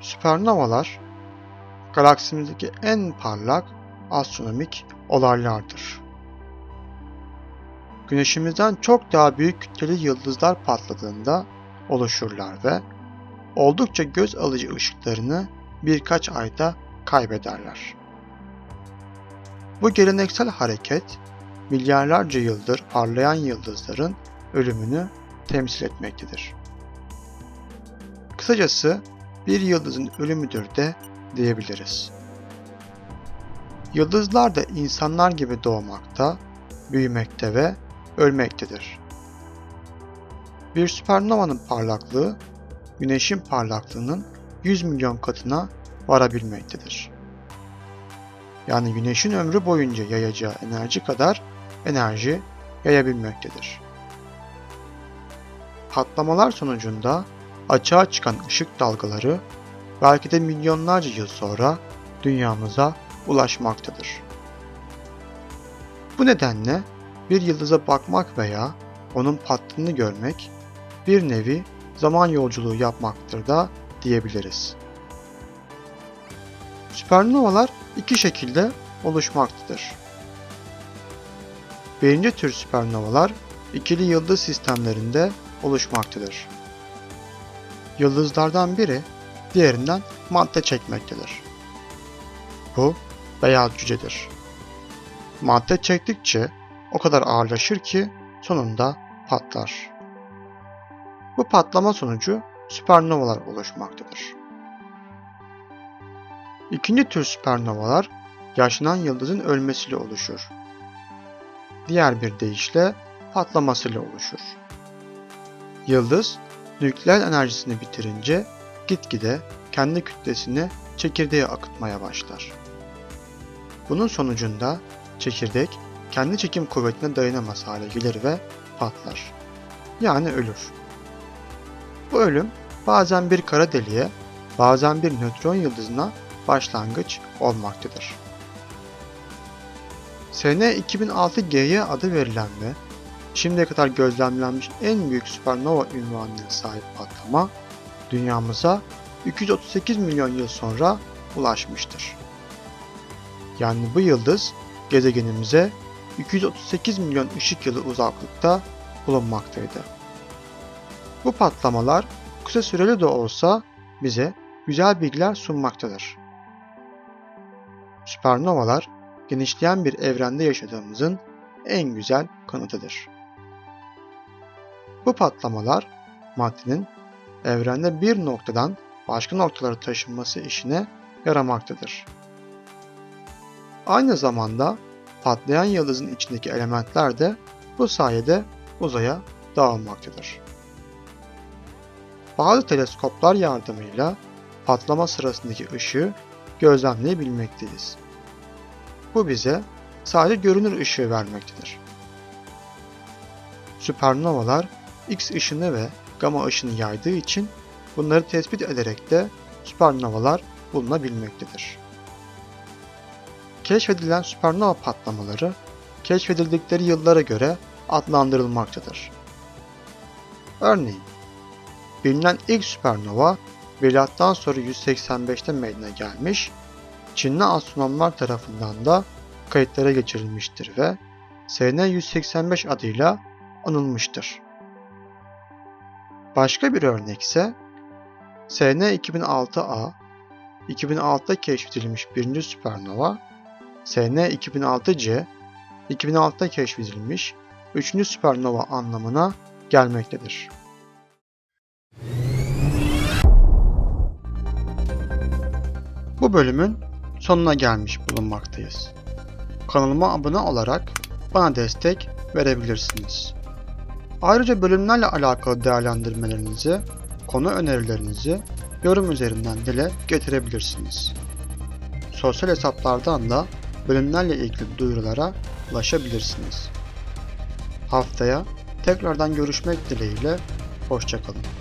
Süpernovalar galaksimizdeki en parlak astronomik olaylardır. Güneşimizden çok daha büyük kütleli yıldızlar patladığında oluşurlar ve oldukça göz alıcı ışıklarını birkaç ayda kaybederler. Bu geleneksel hareket milyarlarca yıldır parlayan yıldızların ölümünü temsil etmektedir. Kısacası bir yıldızın ölümüdür de diyebiliriz. Yıldızlar da insanlar gibi doğmakta, büyümekte ve ölmektedir. Bir süpernovanın parlaklığı, güneşin parlaklığının 100 milyon katına varabilmektedir. Yani güneşin ömrü boyunca yayacağı enerji kadar enerji yayabilmektedir. Patlamalar sonucunda açığa çıkan ışık dalgaları belki de milyonlarca yıl sonra dünyamıza ulaşmaktadır. Bu nedenle bir yıldıza bakmak veya onun patladığını görmek bir nevi zaman yolculuğu yapmaktır da diyebiliriz. Süpernovalar iki şekilde oluşmaktadır. Birinci tür süpernovalar ikili yıldız sistemlerinde oluşmaktadır. Yıldızlardan biri diğerinden madde çekmektedir. Bu beyaz cücedir. Madde çektikçe o kadar ağırlaşır ki sonunda patlar. Bu patlama sonucu süpernovalar oluşmaktadır. İkinci tür süpernovalar yaşlanan yıldızın ölmesiyle oluşur. Diğer bir deyişle patlamasıyla oluşur. Yıldız nükleer enerjisini bitirince gitgide kendi kütlesini çekirdeğe akıtmaya başlar. Bunun sonucunda çekirdek kendi çekim kuvvetine dayanamaz hale gelir ve patlar. Yani ölür. Bu ölüm bazen bir kara deliğe, bazen bir nötron yıldızına başlangıç olmaktadır. Sene 2006G'ye adı verilen ve şimdiye kadar gözlemlenmiş en büyük süpernova ünvanına sahip patlama dünyamıza 238 milyon yıl sonra ulaşmıştır. Yani bu yıldız gezegenimize 238 milyon ışık yılı uzaklıkta bulunmaktaydı. Bu patlamalar kısa süreli de olsa bize güzel bilgiler sunmaktadır. Süpernovalar genişleyen bir evrende yaşadığımızın en güzel kanıtıdır. Bu patlamalar maddenin evrende bir noktadan başka noktalara taşınması işine yaramaktadır. Aynı zamanda patlayan yıldızın içindeki elementler de bu sayede uzaya dağılmaktadır. Bazı teleskoplar yardımıyla patlama sırasındaki ışığı gözlemleyebilmekteyiz. Bu bize sadece görünür ışığı vermektedir. Süpernovalar X ışını ve gama ışını yaydığı için bunları tespit ederek de süpernovalar bulunabilmektedir. Keşfedilen süpernova patlamaları keşfedildikleri yıllara göre adlandırılmaktadır. Örneğin, bilinen ilk süpernova milattan sonra 185'te meydana gelmiş, Çinli astronomlar tarafından da kayıtlara geçirilmiştir ve SN 185 adıyla anılmıştır. Başka bir örnek ise SN 2006A 2006'da keşfedilmiş birinci süpernova, SN 2006C 2006'da keşfedilmiş üçüncü süpernova anlamına gelmektedir. Bu bölümün sonuna gelmiş bulunmaktayız. Kanalıma abone olarak bana destek verebilirsiniz. Ayrıca bölümlerle alakalı değerlendirmelerinizi, konu önerilerinizi yorum üzerinden dile getirebilirsiniz. Sosyal hesaplardan da bölümlerle ilgili duyurulara ulaşabilirsiniz. Haftaya tekrardan görüşmek dileğiyle, hoşçakalın.